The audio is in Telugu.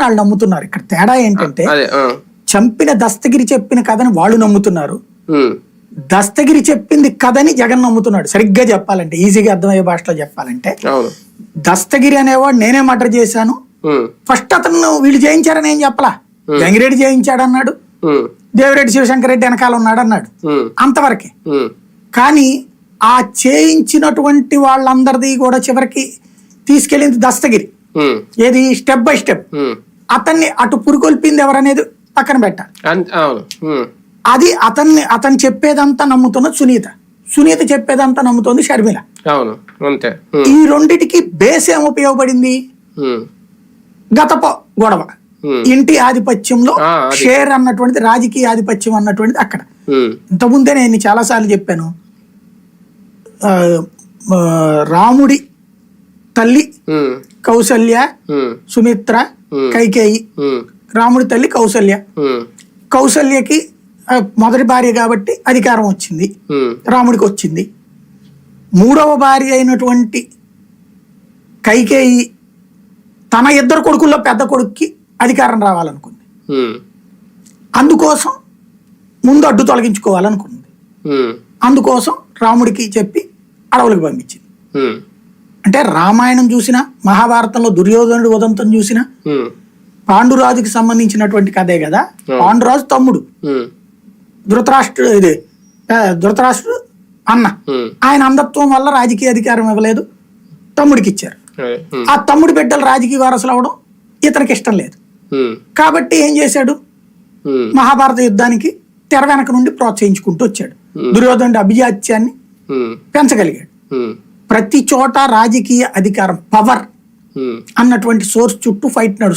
వాళ్ళు నమ్ముతున్నారు. ఇక్కడ తేడా ఏంటంటే. చంపిన దస్తగిరి చెప్పిన కథని వాళ్ళు నమ్ముతున్నారు. దస్తగిరి చెప్పింది కథని జగన్ నమ్ముతున్నాడు. సరిగ్గా చెప్పాలంటే ఈజీగా అర్థమయ్యే భాషలో చెప్పాలంటే దస్తగిరి అనేవాడు నేనే మర్డర్ చేశాను. ఫస్ట్ అతను వీళ్ళు చేయించారని ఏం చెప్పలా? గంగిరెడ్డి చేయించాడు అన్నాడు దేవిరెడ్డి శివశంకర్ రెడ్డి వెనకాల ఉన్నాడు అన్నాడు అంతవరకే. కానీ ఆ చేయించినటువంటి వాళ్ళందరిది కూడా చివరికి తీసుకెళ్ళింది దస్తగిరి. ఏది? Step by step. అతన్ని అటు పురుకొల్పింది ఎవరనేది పక్కన పెట్టాలి అది అతన్ని అతను చెప్పేదంతా నమ్ముతున్న సునీత. సునీత చెప్పేదంతా నమ్ముతోంది షర్మిల. అవును. అంతే. ఈ రెండిటికి బేస్ ఏం ఉపయోగపడింది? గత గొడవ. ఇంటి ఆధిపత్యంలో. షేర్ అన్నటువంటిది రాజకీయ ఆధిపత్యం అన్నటువంటిది అక్కడ. ఇంతకుముందే నేను చాలాసార్లు చెప్పాను. ఆ, ఆ, రాముడి తల్లి కౌసల్య ఉమ్, సుమిత్ర. కైకేయి. రాముడి తల్లి కౌసల్య. కౌసల్యకి మొదటి భార్య కాబట్టి అధికారం వచ్చింది. రాముడికి వచ్చింది. మూడవ భార్య అయినటువంటి కైకేయి తన ఇద్దరు కొడుకుల్లో పెద్ద కొడుక్కి అధికారం రావాలనుకుంది. అందుకోసం ముందు అడ్డు తొలగించుకోవాలనుకుంది. అందుకోసం రాముడికి చెప్పి అడవులకు పంపించింది. అంటే రామాయణం చూసినా మహాభారతంలో దుర్యోధనుడి ఉదంతం చూసినా పాండురాజుకి సంబంధించినటువంటి కథే కదా? పాండురాజు తమ్ముడు. ధృతరాష్ట్రుడు ఇది ధృతరాష్ట్రుడు అన్న. ఆయన అంధత్వం వల్ల రాజకీయ అధికారం ఇవ్వలేదు. తమ్ముడికి ఇచ్చారు ఆ తమ్ముడి బిడ్డలు రాజకీయ వారసులు అవడం ఇతనికి ఇష్టం లేదు. కాబట్టి ఏం చేశాడు? మహాభారత యుద్ధానికి తెర వెనక నుండి ప్రోత్సహించుకుంటూ వచ్చాడు. దుర్యోధనుడి అభిజాత్యాన్ని పెంచగలిగాడు. ప్రతి చోట రాజకీయ అధికారం పవర్ ఉమ్, అన్నటువంటి సోర్స్ చుట్టూ ఫైట్ నడుస్తుంది.